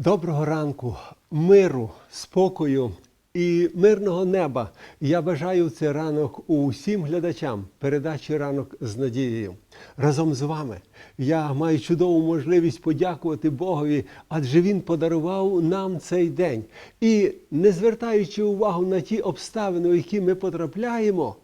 Доброго ранку, миру, спокою і мирного неба. Я бажаю цей ранок усім глядачам передачі ранок з надією. Разом з вами я маю чудову можливість подякувати Богові, адже Він подарував нам цей день. І не звертаючи увагу на ті обставини, у які ми потрапляємо,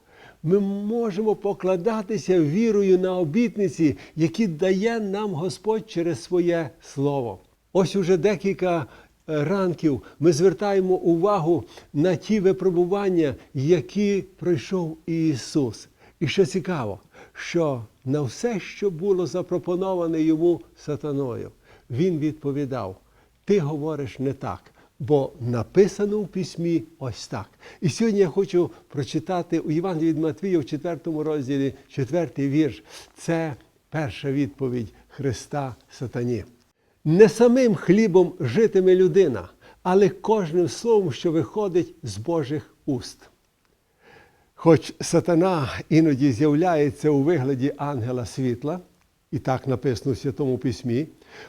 ми можемо покладатися вірою на обітниці, які дає нам Господь через своє слово. Ось уже декілька е, ранків ми звертаємо увагу на ті випробування, які пройшов Ісус. І що цікаво, що на все, що було запропоноване йому сатаною, він відповідав: Ти говориш не так. Бо написано в письмі ось так. І сьогодні я хочу прочитати у Євангелії від Матвія в 4 розділі, 4 вірш. Це перша відповідь Христа Сатані. Не самим хлібом житиме людина, але кожним словом, що виходить з Божих уст. Хоч сатана іноді з'являється у вигляді ангела світла, і так написано в Святому Письмі,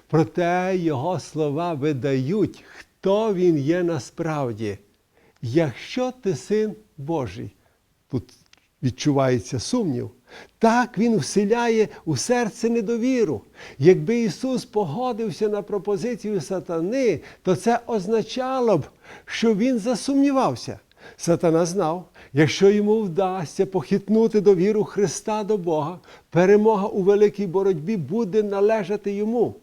проте його слова видають, хто він є насправді. Якщо ти син Божий, тут відчувається сумнів. Так він вселяє у серце недовіру. Якби Ісус погодився на пропозицію сатани, то це означало б, що Він засумнівався. Сатана знав, якщо йому вдасться похитнути довіру Христа до Бога, перемога у великій боротьбі буде належати йому.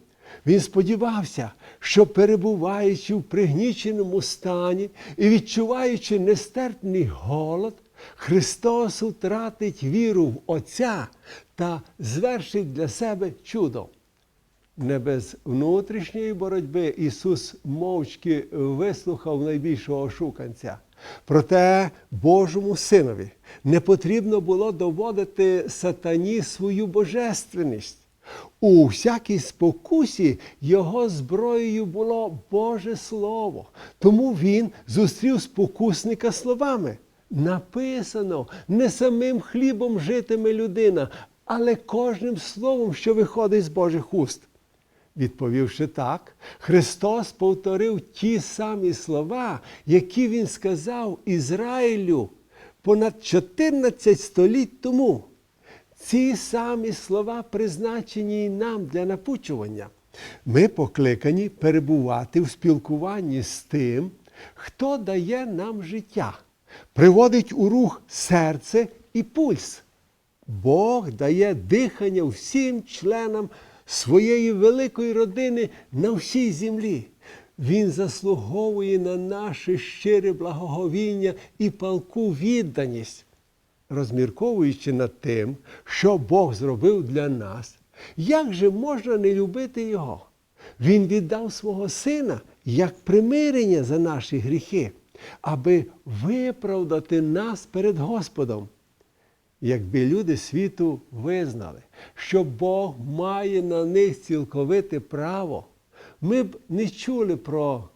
Він сподівався, що перебуваючи в пригніченому стані і відчуваючи нестерпний голод, Христос втратить віру в Отця та звершить для себе чудо. Не без внутрішньої боротьби Ісус мовчки вислухав найбільшого шуканця. Проте Божому Синові не потрібно було доводити сатані свою божественність. У всякій спокусі його зброєю було Боже Слово. Тому він зустрів спокусника словами. Написано, не самим хлібом житиме людина, але кожним словом, що виходить з Божих уст. Відповівши так, Христос повторив ті самі слова, які Він сказав Ізраїлю понад 14 століть тому. Ці самі слова призначені і нам для напучування. Ми покликані перебувати в спілкуванні з тим, хто дає нам життя, приводить у рух серце і пульс. Бог дає дихання всім членам своєї великої родини на всій землі. Він заслуговує на наше щире благоговіння і палку відданість розмірковуючи над тим, що Бог зробив для нас, як же можна не любити Його? Він віддав свого Сина як примирення за наші гріхи, аби виправдати нас перед Господом. Якби люди світу визнали, що Бог має на них цілковите право, ми б не чули про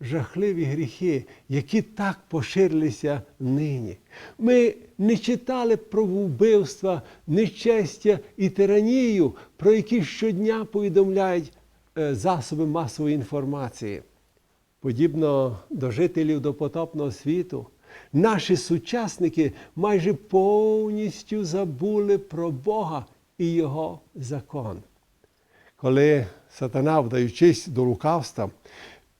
жахливі гріхи, які так поширилися нині. Ми не читали про вбивства, нечестя і тиранію, про які щодня повідомляють е, засоби масової інформації. Подібно до жителів допотопного світу, наші сучасники майже повністю забули про Бога і Його закон. Коли сатана, вдаючись до лукавства,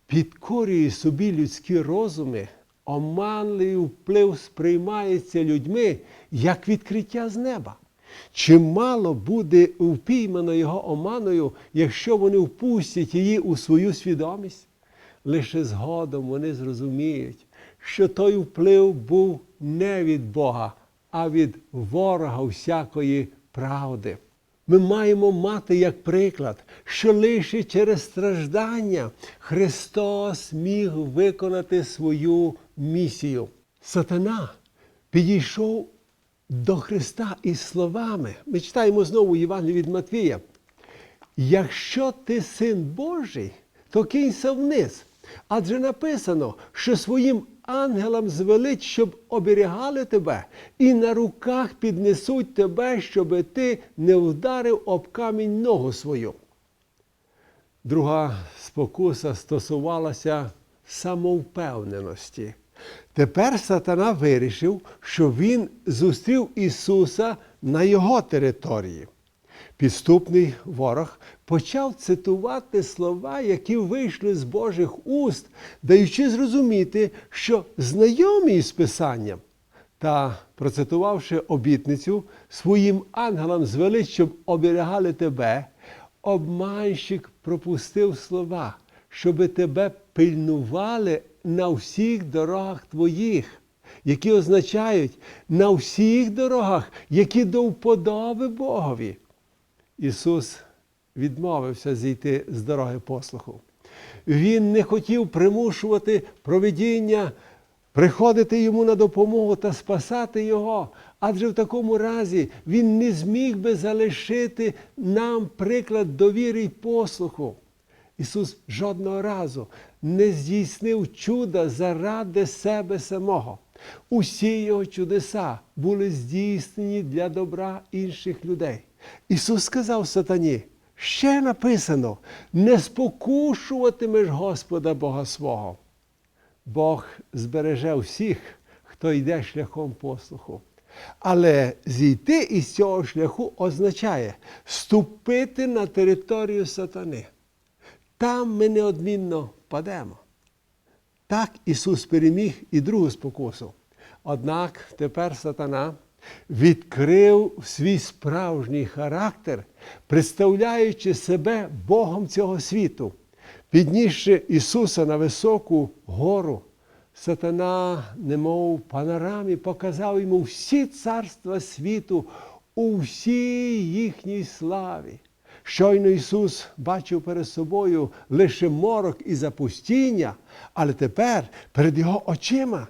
підкорює собі людські розуми, оманливий вплив сприймається людьми як відкриття з неба. Чимало буде впіймано його оманою, якщо вони впустять її у свою свідомість. Лише згодом вони зрозуміють, що той вплив був не від Бога, а від ворога всякої правди. Ми маємо мати як приклад, що лише через страждання Христос міг виконати свою місію. Сатана підійшов до Христа із словами. Ми читаємо знову Євангелію від Матвія. Якщо ти син Божий, то кинься вниз. Адже написано, що своїм ангелам звелить, щоб оберігали тебе, і на руках піднесуть тебе, щоби ти не вдарив об камінь ногу свою. Друга спокуса стосувалася самовпевненості. Тепер сатана вирішив, що він зустрів Ісуса на його території. Підступний ворог почав цитувати слова, які вийшли з Божих уст, даючи зрозуміти, що знайомі з Писанням. Та, процитувавши обітницю, своїм ангелам звелить, щоб оберігали тебе, обманщик пропустив слова, щоби тебе пильнували на всіх дорогах твоїх, які означають на всіх дорогах, які до вподоби Богові. Ісус відмовився зійти з дороги послуху. Він не хотів примушувати провидіння приходити йому на допомогу та спасати його. Адже в такому разі він не зміг би залишити нам приклад довіри й послуху. Ісус жодного разу не здійснив чуда заради себе самого. Усі його чудеса були здійснені для добра інших людей. Ісус сказав сатані, ще написано: не спокушуватимеш Господа Бога свого. Бог збереже всіх, хто йде шляхом послуху. Але зійти із цього шляху означає ступити на територію сатани. Там ми неодмінно падемо. Так Ісус переміг і другу спокусу. Однак тепер сатана відкрив свій справжній характер, представляючи себе Богом цього світу. Піднісши Ісуса на високу гору, сатана, немов панорамі, показав йому всі царства світу у всій їхній славі. Щойно Ісус бачив перед собою лише морок і запустіння, але тепер перед Його очима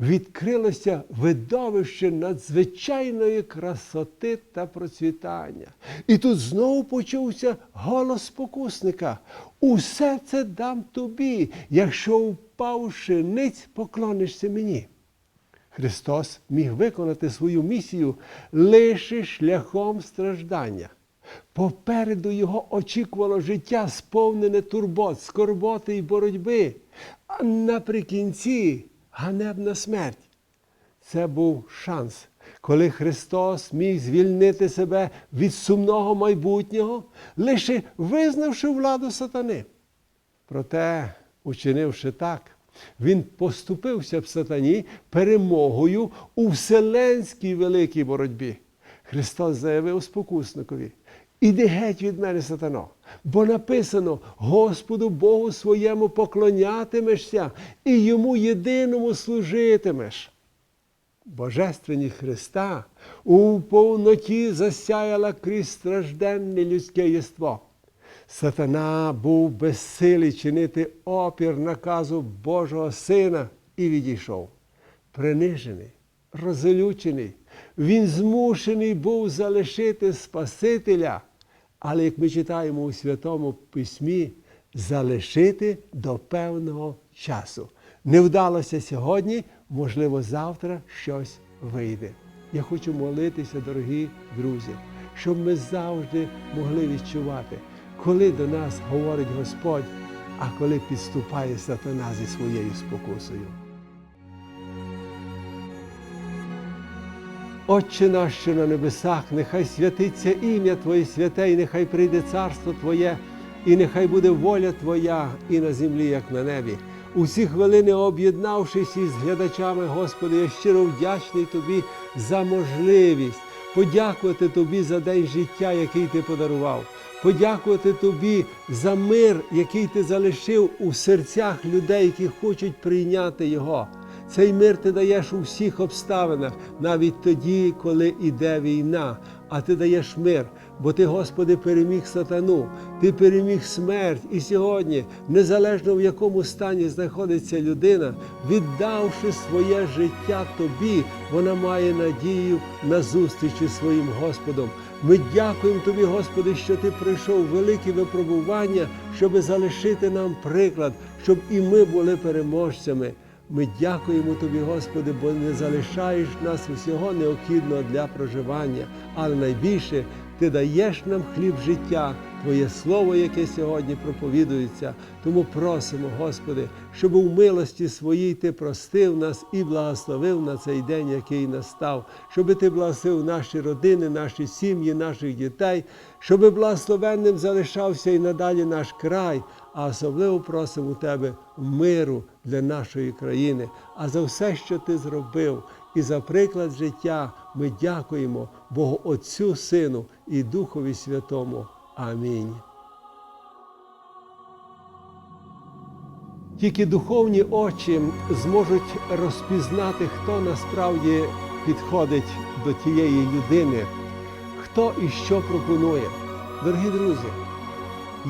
відкрилося видовище надзвичайної красоти та процвітання. І тут знову почувся голос спокусника. Усе це дам тобі, якщо впавши ниць, поклонишся мені. Христос міг виконати свою місію лише шляхом страждання. Попереду його очікувало життя, сповнене турбот, скорботи і боротьби, а наприкінці ганебна смерть. Це був шанс, коли Христос міг звільнити себе від сумного майбутнього, лише визнавши владу сатани. Проте, учинивши так, він поступився б сатані перемогою у вселенській великій боротьбі. Христос заявив спокусникові. Іди геть від мене, сатано, бо написано: Господу Богу своєму поклонятимешся і йому єдиному служитимеш. Божественність Христа у повноті засяяла крізь стражденне людське єство. Сатана був безсилий чинити опір наказу Божого Сина і відійшов. Принижений, розлючений, він змушений був залишити Спасителя, але, як ми читаємо у Святому Письмі, залишити до певного часу. Не вдалося сьогодні, можливо, завтра щось вийде. Я хочу молитися, дорогі друзі, щоб ми завжди могли відчувати, коли до нас говорить Господь, а коли підступає сатана зі своєю спокусою. Отче наш, що на небесах, нехай святиться ім'я Твоє святе, і нехай прийде царство Твоє, і нехай буде воля Твоя і на землі, як на небі. У ці хвилини, об'єднавшись із глядачами, Господи, я щиро вдячний Тобі за можливість подякувати Тобі за день життя, який Ти подарував, подякувати Тобі за мир, який Ти залишив у серцях людей, які хочуть прийняти Його. Цей мир ти даєш у всіх обставинах, навіть тоді, коли йде війна. А ти даєш мир, бо ти, Господи, переміг сатану, ти переміг смерть. І сьогодні, незалежно в якому стані знаходиться людина, віддавши своє життя тобі, вона має надію на зустріч із своїм Господом. Ми дякуємо Тобі, Господи, що Ти пройшов великі випробування, щоб залишити нам приклад, щоб і ми були переможцями. Ми дякуємо Тобі, Господи, бо не залишаєш нас усього необхідного для проживання, але найбільше Ти даєш нам хліб життя Твоє Слово, яке сьогодні проповідується. Тому просимо, Господи, щоб у милості своїй Ти простив нас і благословив на цей день, який настав, щоб Ти благословив наші родини, наші сім'ї, наших дітей, щоб благословенним залишався і надалі наш край, а особливо просимо у Тебе миру для нашої країни. А за все, що Ти зробив, і за приклад життя ми дякуємо Богу Отцю, Сину і Духові Святому. Амінь. Тільки духовні очі зможуть розпізнати, хто насправді підходить до тієї людини, хто і що пропонує. Дорогі друзі,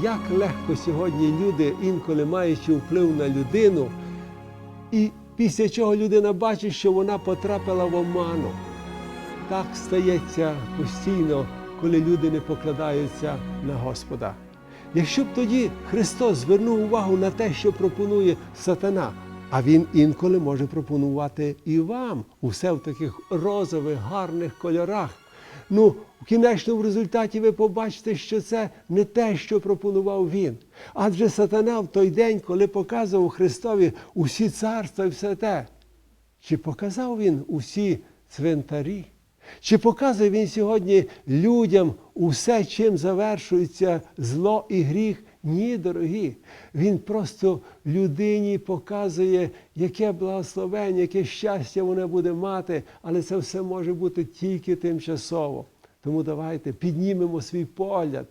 як легко сьогодні люди, інколи маючи вплив на людину, і після чого людина бачить, що вона потрапила в оману. Так стається постійно, коли люди не покладаються на Господа. Якщо б тоді Христос звернув увагу на те, що пропонує сатана, а Він інколи може пропонувати і вам усе в таких розових, гарних кольорах. Ну, в кінечному результаті ви побачите, що це не те, що пропонував він. Адже сатана в той день, коли показував Христові усі царства і все те, чи показав він усі цвинтарі? Чи показує він сьогодні людям усе, чим завершується зло і гріх? Ні, дорогі. Він просто людині показує, яке благословення, яке щастя вона буде мати, але це все може бути тільки тимчасово. Тому давайте піднімемо свій погляд,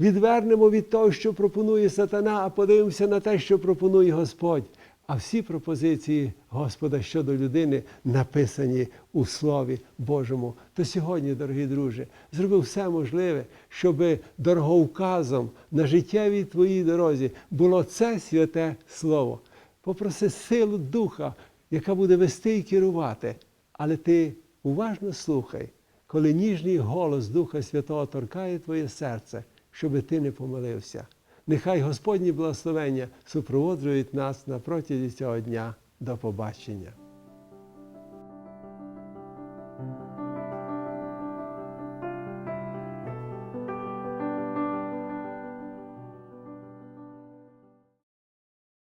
відвернемо від того, що пропонує сатана, а подивимося на те, що пропонує Господь. А всі пропозиції Господа щодо людини написані у Слові Божому. То сьогодні, дорогі друзі, зроби все можливе, щоб дороговказом на життєвій твоїй дорозі було це святе Слово. Попроси силу Духа, яка буде вести і керувати. Але ти уважно слухай, коли ніжний голос Духа Святого торкає твоє серце, щоб ти не помилився. Нехай Господні благословення супроводжують нас на протязі цього дня. До побачення.